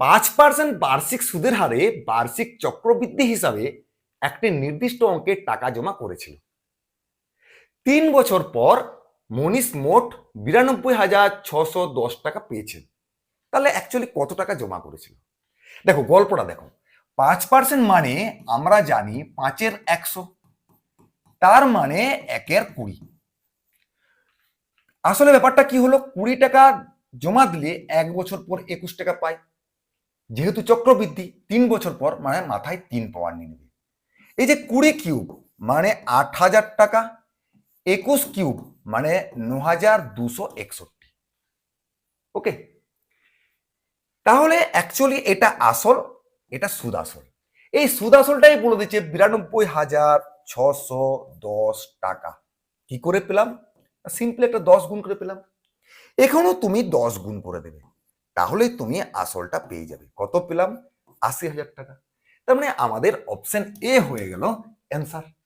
পাঁচ পার্সেন্ট বার্ষিক সুদের হারে বার্ষিক চক্রবৃদ্ধি হিসাবে একটি নির্দিষ্ট অঙ্কের টাকা জমা করেছিল। তিন বছর পর মনীষ মোট বিরানব্বই হাজার ছশো দশ টাকা পেয়েছেন। তাহলে অ্যাকচুয়ালি কত টাকা জমা করেছিল? দেখো, গল্পটা দেখো। পাঁচ পার্সেন্ট মানে আমরা জানি পাঁচের একশো। তার মানে একের কুড়ি। আসলে ব্যাপারটা কি হলো? কুড়ি টাকা জমা দিলে এক বছর পর একুশ টাকা পায়। যেহেতু চক্রবৃদ্ধি তিন বছর পর মানে মাথায় তিন পাওয়ার নিয়ে নেবে। এই যে কুড়ি কিউব মানে আট হাজার টাকা, একুশ কিউব মানে ন হাজার দুশো একষট্টি। ওকে তাহলে অ্যাকচুয়ালি এটা আসল, এটা সুদ আসল এই সুদ আসলটাই বলে দিচ্ছে বিরানব্বই হাজার ছশো দশ টাকা। কি করে পেলাম? সিম্পলি একটা দশ গুণ করে পেলাম। এখানেও তুমি দশ গুণ করে দেবে। তাহলে তুমি আসলটা পেয়ে যাবে। কত পেলাম? আশি হাজার টাকা। তার মানে আমাদের অপশন এ হয়ে গেল অ্যান্সার